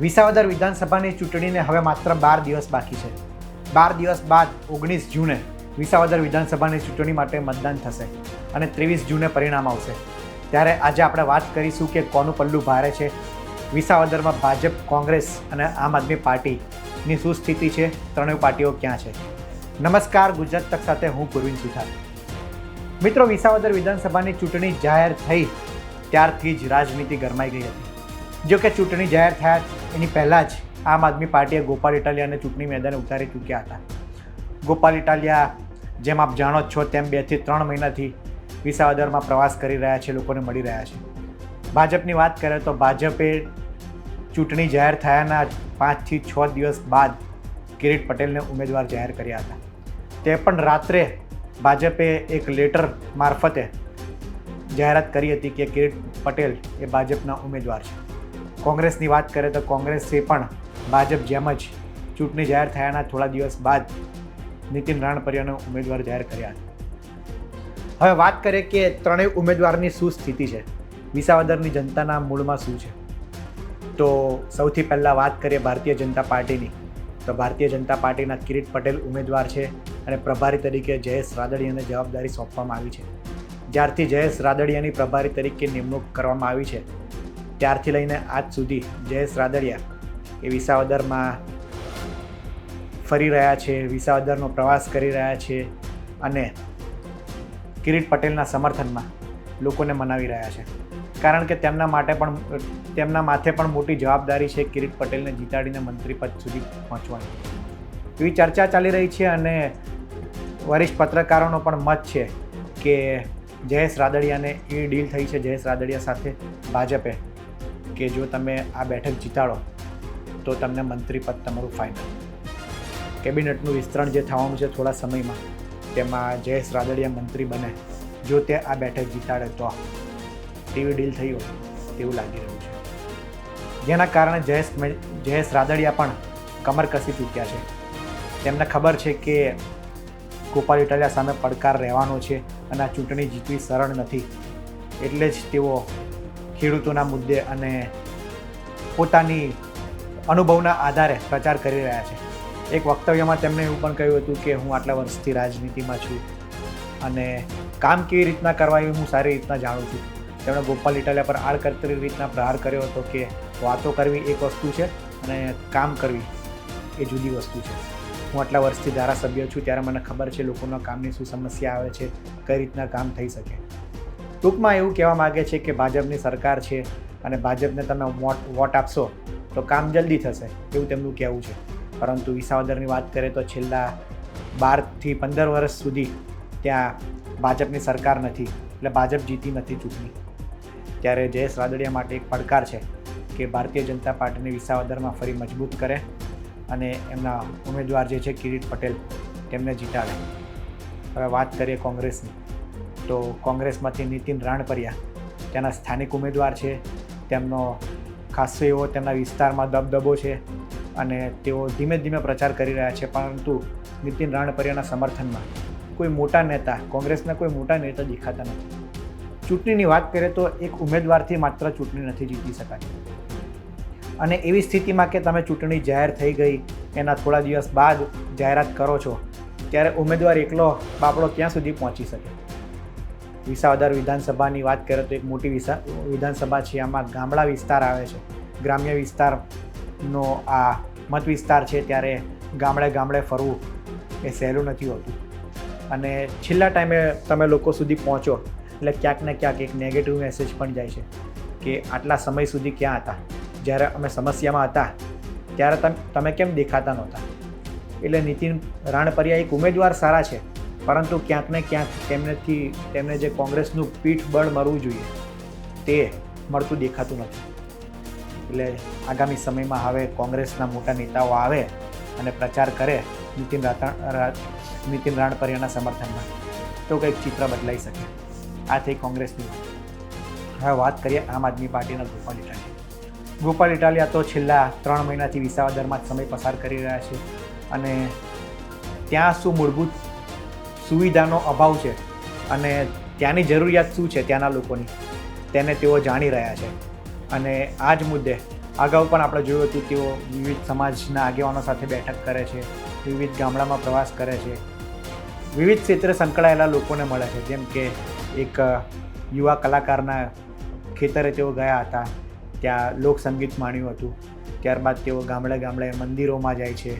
વિસાવદર વિધાનસભાની ચૂંટણીને હવે માત્ર બાર દિવસ બાકી છે. બાર દિવસ બાદ ઓગણીસ જૂને વિસાવદર વિધાનસભાની ચૂંટણી માટે મતદાન થશે અને ત્રેવીસ જૂને પરિણામ આવશે. ત્યારે આજે આપણે વાત કરીશું કે કોનું પલ્લું ભારે છે. વિસાવદરમાં ભાજપ, કોંગ્રેસ અને આમ આદમી પાર્ટીની શું સ્થિતિ છે? ત્રણેય પાર્ટીઓ ક્યાં છે? નમસ્કાર, ગુજરાત તક સાથે હું પૂર્વિન સુથાર. મિત્રો, વિસાવદર વિધાનસભાની ચૂંટણી જાહેર થઈ ત્યારથી જ રાજનીતિ ગરમાઈ ગઈ હતી. જો કે ચૂંટણી જાહેર થયા એની પહેલાં જ આમ આદમી પાર્ટીએ ગોપાલ ઇટાલિયાને ચૂંટણી મેદાને ઉતારી ચૂક્યા હતા. ગોપાલ ઇટાલિયા, જેમ આપ જાણો છો, તેમ બેથી ત્રણ મહિનાથી વિસાવદરમાં પ્રવાસ કરી રહ્યા છે, લોકોને મળી રહ્યા છે. ભાજપની વાત કરીએ તો ભાજપે ચૂંટણી જાહેર થયાના પાંચથી છ દિવસ બાદ કિરીટ પટેલને ઉમેદવાર જાહેર કર્યા હતા. તે પણ રાત્રે ભાજપે એક લેટર મારફતે જાહેરાત કરી હતી કે કિરીટ પટેલ એ ભાજપના ઉમેદવાર છે. કોંગ્રેસની વાત કરીએ તો કોંગ્રેસે પણ ભાજપ જેમ જ ચૂંટણી જાહેર થયાના થોડા દિવસ બાદ નીતિન રાણપરિયાનો ઉમેદવાર જાહેર કર્યા હવે વાત કરીએ કે ત્રણેય ઉમેદવારની શું સ્થિતિ છે? વિસાવદરની જનતાના મૂળમાં શું છે? તો સૌથી પહેલાં વાત કરીએ ભારતીય જનતા પાર્ટીની. તો ભારતીય જનતા પાર્ટીના કિરીટ પટેલ ઉમેદવાર છે અને પ્રભારી તરીકે જયેશ રાદડિયાને જવાબદારી સોંપવામાં આવી છે. જ્યારથી જયેશ રાદડિયાની પ્રભારી તરીકે નિમણૂક કરવામાં આવી છે ત્યારથી લઈને આજ સુધી જયેશ રાદડિયા એ વિસાવદરમાં ફરી રહ્યા છે, વિસાવદરનો પ્રવાસ કરી રહ્યા છે અને કિરીટ પટેલના સમર્થનમાં લોકોને મનાવી રહ્યા છે. કારણ કે તેમના માટે પણ, તેમના માથે પણ મોટી જવાબદારી છે કિરીટ પટેલને જીતાડીને મંત્રી પદ સુધી પહોંચવાની. એવી ચર્ચા ચાલી રહી છે અને વરિષ્ઠ પત્રકારોનો પણ મત છે કે જયેશ રાદડિયાને એ ડીલ થઈ છે, જયેશ રાદડિયા સાથે ભાજપે કે જો તમે આ બેઠક જીતાડો, તો તમને મંત્રી પદ તમારું ફાઇનલ કેબિનેટનું વિસ્તરણ જે થવાનું છે થોડા સમયમાં, તેમાં જયેશ રાદડિયા મંત્રી બને. જો તે આ બેઠક જીતાડે તો તેવી ડીલ થઈ હોય, તેવું લાગી રહ્યું છે. જેના કારણે જયેશ જયેશ રાદડિયા પણ કમર કસી ચૂક્યા છે. તેમને ખબર છે કે ગોપાલ ઇટાલિયા સામે પડકાર રહેવાનો છે અને આ ચૂંટણી જીતવી સરળ નથી. એટલે જ તેઓ ખેડૂતોના મુદ્દે અને પોતાની અનુભવના આધારે પ્રચાર કરી રહ્યા છે. એક વક્તવ્યમાં તેમણે એવું પણ કહ્યું હતું કે હું આટલા વર્ષથી રાજનીતિમાં છું અને કામ કેવી રીતના કરવા એ હું સારી રીતના જાણું છું. તેમણે ગોપાલ ઇટાલિયા પર આડકતરી રીતના પ્રહાર કર્યો હતો કે વાતો કરવી એક વસ્તુ છે અને કામ કરવી એ જુદી વસ્તુ છે. હું આટલા વર્ષથી ધારાસભ્ય છું ત્યારે મને ખબર છે લોકોના કામની શું સમસ્યા આવે છે, કઈ રીતના કામ થઈ શકે. ટૂંકમાં એવું કહેવા માગે છે કે ભાજપની સરકાર છે અને ભાજપને તમે વોટ વોટ આપશો, તો કામ જલ્દી થશે, એવું તેમનું કહેવું છે. પરંતુ વિસાવદરની વાત કરીએ તો છેલ્લા બારથી પંદર વર્ષ સુધી ત્યાં ભાજપની સરકાર નથી, એટલે ભાજપ જીતી નથી ચૂંટણી ત્યારે જયેશ રાદડિયા માટે એક પડકાર છે કે ભારતીય જનતા પાર્ટીને વિસાવદરમાં ફરી મજબૂત કરે અને એમના ઉમેદવાર જે છે કિરીટ પટેલ તેમને જીતાડે. હવે વાત કરીએ કોંગ્રેસની. તો કોંગ્રેસમાંથી નીતિન રાણપરિયા, તેના સ્થાનિક ઉમેદવાર છે. તેમનો ખાસો એવો તેમના વિસ્તારમાં દબદબો છે અને તેઓ ધીમે ધીમે પ્રચાર કરી રહ્યા છે, પરંતુ નીતિન રાણપરિયાના સમર્થનમાં કોઈ મોટા નેતા, કોંગ્રેસના કોઈ મોટા નેતા દેખાતા નથી. ચૂંટણીની વાત કરીએ તો એક ઉમેદવારથી માત્ર ચૂંટણી નથી જીતી શકાતી અને એવી સ્થિતિમાં કે તમે ચૂંટણી જાહેર થઈ ગઈ, એના થોડા દિવસ બાદ જાહેરાત કરો છો, ત્યારે ઉમેદવાર એકલો બાપડો ક્યાં સુધી પહોંચી શકે? વિસાવદર વિધાનસભાની વાત કરીએ તો એક મોટી વિસા, વિધાનસભા છે, આમાં ગામડા વિસ્તાર આવે છે. ગ્રામ્ય વિસ્તારનો આ મત વિસ્તાર છે, ત્યારે ગામડે ગામડે ફરવું એ સહેલું નથી હોતું. અને છેલ્લા ટાઈમે તમે લોકો સુધી પહોંચો, એટલે ક્યાંક ને ક્યાંક એક નેગેટિવ મેસેજ પણ જાય છે કે આટલા સમય સુધી ક્યાં હતા? જ્યારે અમે સમસ્યામાં હતા, ત્યારે તમ, તમે કેમ દેખાતા નહોતા? એટલે નીતિન રાણપરિયા એક ઉમેદવાર સારા છે પરંતુ ક્યાંક ને ક્યાંક તેમનેથી, તેમને જે કોંગ્રેસનું પીઠ બળ મળવું જોઈએ, તે મળતું દેખાતું નથી. એટલે આગામી સમયમાં હવે કોંગ્રેસના મોટા નેતાઓ આવે અને પ્રચાર કરે નીતિન રાતણ નીતિન રાણપરિયાના સમર્થનમાં, તો કંઈક ચિત્ર બદલાઈ શકે. આ થઈ કોંગ્રેસની હવે વાત કરીએ આમ આદમી પાર્ટીના ગોપાલ ઇટાલિયા. ગોપાલ ઇટાલિયા તો છેલ્લા ત્રણ મહિનાથી વિસાવદરમાં સમય પસાર કરી રહ્યા છે અને ત્યાં શું મૂળભૂત સુવિધાનો અભાવ છે અને ત્યાંની જરૂરિયાત શું છે ત્યાંના લોકોની, તેને તેઓ જાણી રહ્યા છે. અને આ જ મુદ્દે અગાઉ પણ આપણે જોયું હતું તેઓ વિવિધ સમાજના આગેવાનો સાથે બેઠક કરે છે, વિવિધ ગામડામાં પ્રવાસ કરે છે. વિવિધ ક્ષેત્રે સંકળાયેલા લોકોને મળે છે, જેમ કે એક યુવા કલાકારના ખેતરે તેઓ ગયા હતા, ત્યાં લોકસંગીત માણ્યું હતું. ત્યારબાદ તેઓ ગામડે ગામડે મંદિરોમાં જાય છે,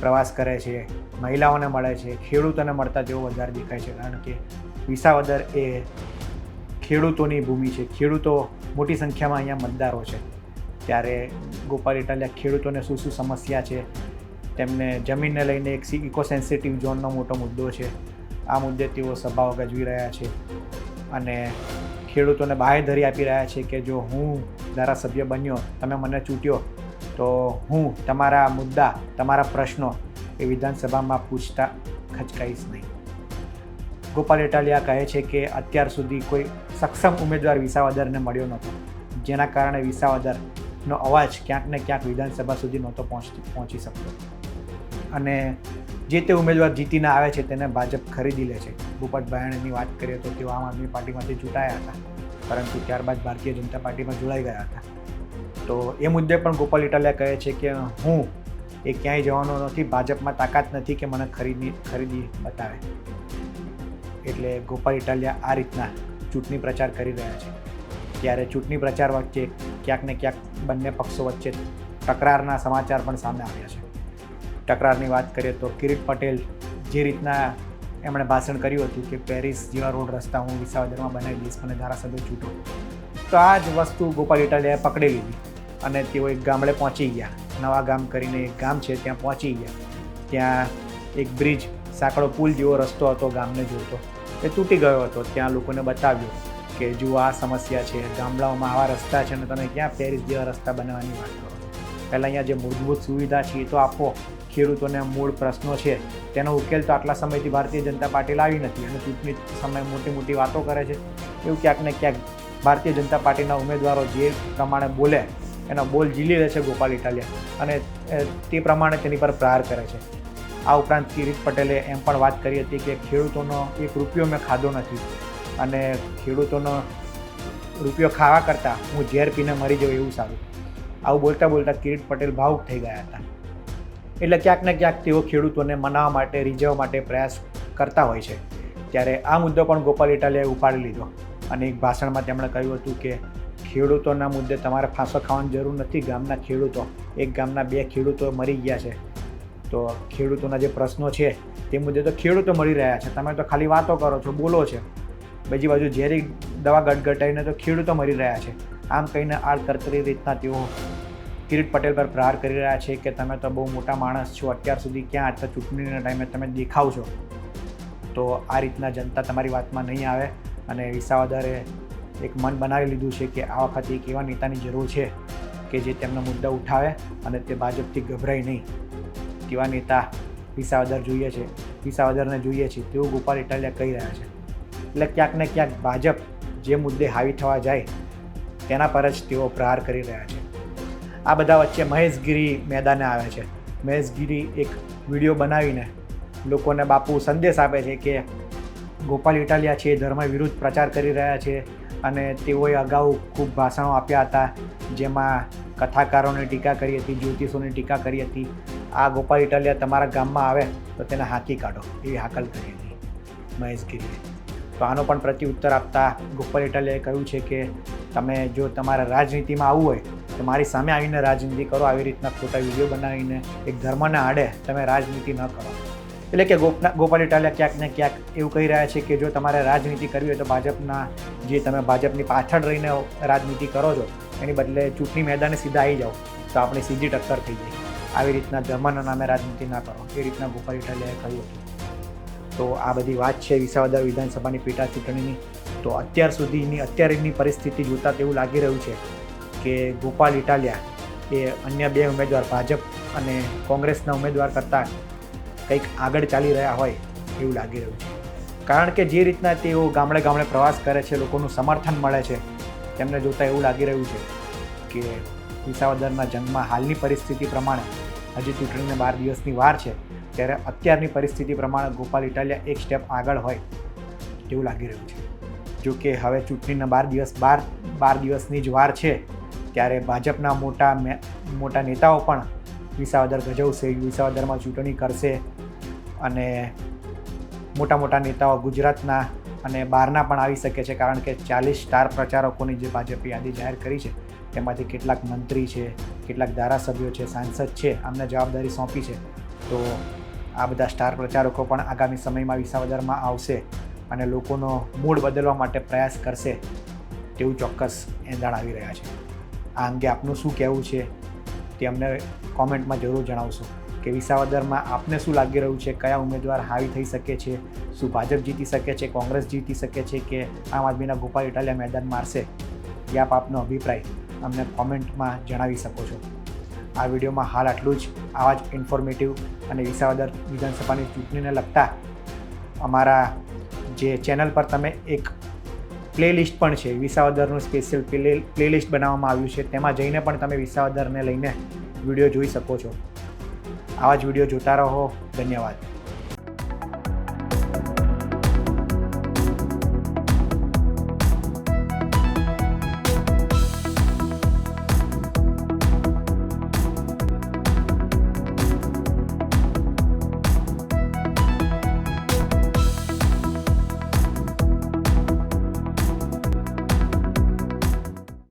પ્રવાસ કરે છે. મહિલાઓને મળે છે, ખેડૂતોને મળતા તેઓ વધારે દેખાય છે, કારણ કે વિસાવદર એ ખેડૂતોની ભૂમિ છે. ખેડૂતો મોટી સંખ્યામાં અહીંયા મતદારો છે. ત્યારે ગોપાલ ઇટાલિયા ખેડૂતોને શું શું સમસ્યા છે, તેમને જમીનને લઈને એક ઇકો સેન્સિટિવ ઝોનનો મોટો મુદ્દો છે. આ મુદ્દે તેઓ સભાઓ ગજવી રહ્યા છે અને ખેડૂતોને બાહેધરી આપી રહ્યા છે કે જો હું ધારાસભ્ય બન્યો, તમે મને ચૂંટ્યો, તો હું તમારા મુદ્દા, તમારા પ્રશ્નો એ વિધાનસભામાં પૂછતા ખચકાઈશ નહીં. ગોપાલ ઇટાલિયા કહે છે કે અત્યાર સુધી કોઈ સક્ષમ ઉમેદવાર વિસાવદરને મળ્યો નહોતો. જેના કારણે વિસાવદરનો અવાજ ક્યાંક ને ક્યાંક વિધાનસભા સુધી નહોતો પહોંચતી પહોંચી શકતો અને જે તે ઉમેદવાર જીતીને આવે છે તેને ભાજપ ખરીદી લે છે. ભૂપત ભાયણની વાત કરીએ તો તેઓ આમ આદમી પાર્ટીમાંથી ચૂંટાયા હતા. પરંતુ ત્યારબાદ ભારતીય જનતા પાર્ટીમાં જોડાઈ ગયા હતા. તો એ મુદ્દે પણ ગોપાલ ઇટાલિયા કહે છે કે હું એ ક્યાંય જવાનો નથી, ભાજપમાં તાકાત નથી કે મને ખરીદી ખરીદી બતાવે. એટલે ગોપાલ ઇટાલિયા આ રીતના ચૂંટણી પ્રચાર કરી રહ્યા છે. ત્યારે ચૂંટણી પ્રચાર વચ્ચે ક્યાંક ને ક્યાંક બંને પક્ષો વચ્ચે તકરારના સમાચાર પણ સામે આવ્યા છે. તકરારની વાત કરીએ તો કિરીટ પટેલ જે રીતના એમણે ભાષણ કર્યું હતું કે પેરિસ જેવા રોડ રસ્તા હું વિસાવદરમાં બનાવી દઈશ, મને ધારાસભ્ય છૂટો તો આ જ વસ્તુ ગોપાલ ઇટાલિયાએ પકડી લીધી અને તેઓ એક ગામડે પહોંચી ગયા. નવા ગામ કરીને એક ગામ છે, ત્યાં પહોંચી ગયા. ત્યાં એક બ્રિજ સાંકડો પુલ જેવો રસ્તો હતો, ગામને જોતો. એ તૂટી ગયો હતો. ત્યાં લોકોને બતાવ્યો કે જુઓ, આ સમસ્યા છે. ગામડાઓમાં આવા રસ્તા છે અને તમે ક્યાં પેરિસ જેવા રસ્તા બનાવવાની વાત કરો પહેલાં અહીંયા જે મૂળભૂત સુવિધા છે, એ તો આપો. ખેડૂતોને મૂળ પ્રશ્નો છે. તેનો ઉકેલ તો આટલા સમયથી ભારતીય જનતા પાર્ટી લાવી નથી અને ચૂંટણી સમય મોટી મોટી વાતો કરે છે. એવું ક્યાંક ને ક્યાંક ભારતીય જનતા પાર્ટીના ઉમેદવારો જે પ્રમાણે બોલે એનો બોલ ઝીલી લે છે ગોપાલ ઇટાલિયા. અને તે પ્રમાણે તેની પર પ્રહાર કરે છે. આ ઉપરાંત કિરીટ પટેલે એમ પણ વાત કરી હતી કે ખેડૂતોનો એક રૂપિયો મેં ખાધો નથી. અને ખેડૂતોનો રૂપિયો ખાવા કરતાં હું ઝેર પીને મરી જાઉં એવું સારું. આવું બોલતા બોલતા કિરીટ પટેલ ભાવુક થઈ ગયા હતા. એટલે ક્યાંક ને ક્યાંક તેઓ ખેડૂતોને મનાવવા માટે, રીઝવવા માટે પ્રયાસ કરતા હોય છે. ત્યારે આ મુદ્દો પણ ગોપાલ ઇટાલિયાએ ઉપાડી લીધો. અને એક ભાષણમાં તેમણે કહ્યું હતું કે ખેડૂતોના મુદ્દે તમારે ફાંસો ખાવાની જરૂર નથી ગામના ખેડૂતો. એક ગામના બે ખેડૂતો મરી ગયા છે. તો ખેડૂતોના જે પ્રશ્નો છે, તે મુદ્દે તો ખેડૂતો મળી રહ્યા છે. તમે તો ખાલી વાતો કરો છો, બોલો છે. બીજી બાજુ ઝેરી દવા ગટગટાઈને તો ખેડૂતો મરી રહ્યા છે. આમ કહીને આડકરતરી રીતના તેઓ કિરીટ પટેલ પર પ્રહાર કરી રહ્યા છે કે તમે તો બહુ મોટા માણસ છો, અત્યાર સુધી ક્યાં આજના ચૂંટણીના ટાઈમે તમે દેખાવ છો. તો આ રીતના જનતા તમારી વાતમાં નહીં આવે અને વિસાવદરે એક મન બનાવી લીધું છે કે આ વખતે એક એવા નેતાની જરૂર છે કે જે તેમના મુદ્દા ઉઠાવે અને તે ભાજપથી ગભરાય નહીં. કેવા નેતા વિસાવદર જોઈએ છે. વિસાવદરને જોઈએ છે. તેવું ગોપાલ ઇટાલિયા કહી રહ્યા છે. એટલે ક્યાંક ને ક્યાંક ભાજપ જે મુદ્દે હાવી થવા જાય તેના પર જ તેઓ પ્રહાર કરી રહ્યા છે. આ બધા વચ્ચે મહેશગીરી મેદાને આવે છે. મહેશગીરી એક વીડિયો બનાવીને લોકોને બાપુ સંદેશ આપે છે કે ગોપાલ ઇટાલિયા છે ધર્મ વિરુદ્ધ પ્રચાર કરી રહ્યા છે. અને તેઓએ અગાઉ ખૂબ ભાષણો આપ્યા હતા, જેમાં કથાકારોની ટીકા કરી હતી, જ્યોતિષોની ટીકા કરી હતી. આ ગોપાલ ઇટાલિયા તમારા ગામમાં આવે તો તેને હાંકી કાઢો, એવી હાકલ કરી હતી મહેશગીરીએ તો આનો પણ પ્રત્યુત્તર આપતા ગોપાલ ઇટાલિયાએ કહ્યું છે કે, તમે જો તમારે રાજનીતિમાં આવવું હોય, તો મારી સામે આવીને રાજનીતિ કરો, આવી રીતના ખોટા વીડિયો બનાવીને એક ધર્મને આડે તમે રાજનીતિ ન કરો. એટલે કે ગોપના ગોપાલ ઇટાલિયા ક્યાંક ને ક્યાંક એવું કહી રહ્યા છે કે જો તમારે રાજનીતિ કરવી હોય તો ભાજપના જે તમે ભાજપની પાછળ રહીને રાજનીતિ કરો છો, એની બદલે ચૂંટણી મેદાને સીધા આવી જાઓ, તો આપણી સીધી ટક્કર થઈ જાય. આવી રીતના ધર્મના નામે રાજનીતિ ના કરો. એ રીતના ગોપાલ ઇટાલિયાએ કહ્યું હતું. તો આ બધી વાત છે વિસાવદર વિધાનસભાની પેટા ચૂંટણીની. તો અત્યાર સુધીની અત્યારની પરિસ્થિતિ જોતાં તેવું લાગી રહ્યું છે કે ગોપાલ ઇટાલિયા એ અન્ય બે ઉમેદવાર, ભાજપ અને કોંગ્રેસના ઉમેદવાર કરતાં કંઈક આગળ ચાલી રહ્યા હોય એવું લાગી રહ્યું છે. કારણ કે જે રીતના તેઓ ગામડે ગામડે પ્રવાસ કરે છે, લોકોનું સમર્થન મળે છે, તેમને જોતાં એવું લાગી રહ્યું છે કે વિસાવદરના જંગમાં હાલની પરિસ્થિતિ પ્રમાણે હજી ચૂંટણીને બાર દિવસની વાર છે, ત્યારે અત્યારની પરિસ્થિતિ પ્રમાણે ગોપાલ ઇટાલિયા એક સ્ટેપ આગળ હોય તેવું લાગી રહ્યું છે. જો કે હવે ચૂંટણીના બાર દિવસ બાર બાર દિવસની જ વાર છે, ત્યારે ભાજપના મોટા મોટા નેતાઓ પણ વિસાવદર ગજવશે વિસાવદરમાં ચૂંટણી કરશે. અને મોટા મોટા નેતાઓ ગુજરાતના અને બહારના પણ આવી શકે છે, કારણ કે ચાલીસ સ્ટાર પ્રચારકોની જે ભાજપે યાદી જાહેર કરી છે, તેમાંથી કેટલાક મંત્રી છે, કેટલાક ધારાસભ્યો છે, સાંસદ છે આમને જવાબદારી સોંપી છે. તો આ બધા સ્ટાર પ્રચારકો પણ આગામી સમયમાં વિસાવદરમાં આવશે અને લોકોનો મૂડ બદલવા માટે પ્રયાસ કરશે, તેવું ચોક્કસ એંધાણ આવી રહ્યા છે. આ અંગે આપનું શું કહેવું છે? તે અમને કોમેન્ટમાં જરૂર જણાવશો કે વિસાવદરમાં આપને શું લાગી રહ્યું છે, કયા ઉમેદવાર હાવી થઈ શકે છે, શું ભાજપ જીતી શકે છે, કોંગ્રેસ જીતી શકે છે કે આમ આદમીના ગોપાલ ઇટાલિયા મેદાન મારશે? એ આપ આપનો અભિપ્રાય અમને કોમેન્ટમાં જણાવી શકો છો. આ વિડીયોમાં હાલ આટલું જ. આવા જ ઇન્ફોર્મેટિવ અને વિસાવદર વિધાનસભાની ચૂંટણીને લગતા અમારા જે ચેનલ પર તમે એક પ્લેલિસ્ટ પણ છે. વિસાવદરનું સ્પેશિયલ પ્લે, પ્લેલિસ્ટ બનાવવામાં આવ્યું છે. તેમાં જઈને પણ તમે વિસાવદરને લઈને વીડિયો જોઈ શકો છો. આવા જ વીડિયો જોતા રહો. ધન્યવાદ.